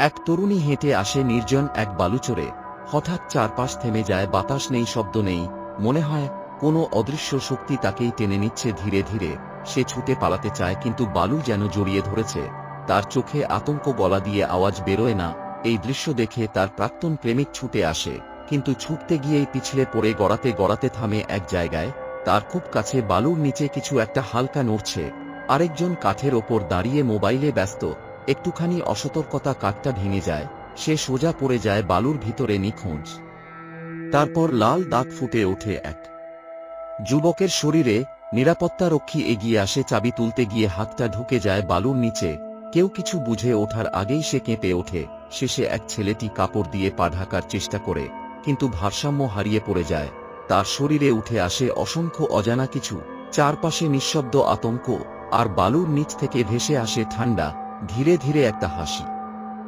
এক তরুণী হেঁটে আসে নির্জন এক বালুচরে। হঠাৎ চারপাশ থেমে যায়, বাতাস নেই, শব্দ নেই। মনে হয়, কোনো অদৃশ্য শক্তি তাকেই টেনে নিচ্ছে ধীরে ধীরে। সে ছুটে পালাতে চায়, কিন্তু বালু যেন জড়িয়ে ধরেছে। তার চোখে আতঙ্ক গলা দিয়ে আওয়াজ বেরোয় না। এই দৃশ্য দেখে তার প্রাক্তন প্রেমিক ছুটে আসে। কিন্তু ছুটতে গিয়েই পিছলে পড়ে, গড়াতে গড়াতে থামে এক জায়গায়। তার খুব কাছে বালুর নিচে কিছু একটা হালকা নড়ছে। আরেকজন কাঠের ওপর দাঁড়িয়ে মোবাইলে ব্যস্ত। একটুখানি অসতর্কতা কাঠটা ভেঙে যায়, সে সোজা পড়ে যায় বালুর ভিতরে নিখোঁজ। তারপর লাল দাগ ফুটে ওঠে এক যুবকের শরীরে নিরাপত্তারক্ষী এগিয়ে আসে চাবি তুলতে গিয়ে হাতটা ঢুকে যায় বালুর নিচে। কেউ কিছু বুঝে ওঠার আগেই সে কেঁপে ওঠে, শেষে এক ছেলেটি কাপড় দিয়ে পা ঢাকার চেষ্টা করে, কিন্তু ভারসাম্য হারিয়ে পড়ে যায়। তার শরীরে উঠে আসে অসংখ্য অজানা কিছু, চারপাশে নিঃশব্দ আতঙ্ক, আর বালুর নিচ থেকে ভেসে আসে ঠান্ডা ধীরে ধীরে একটা হাসি।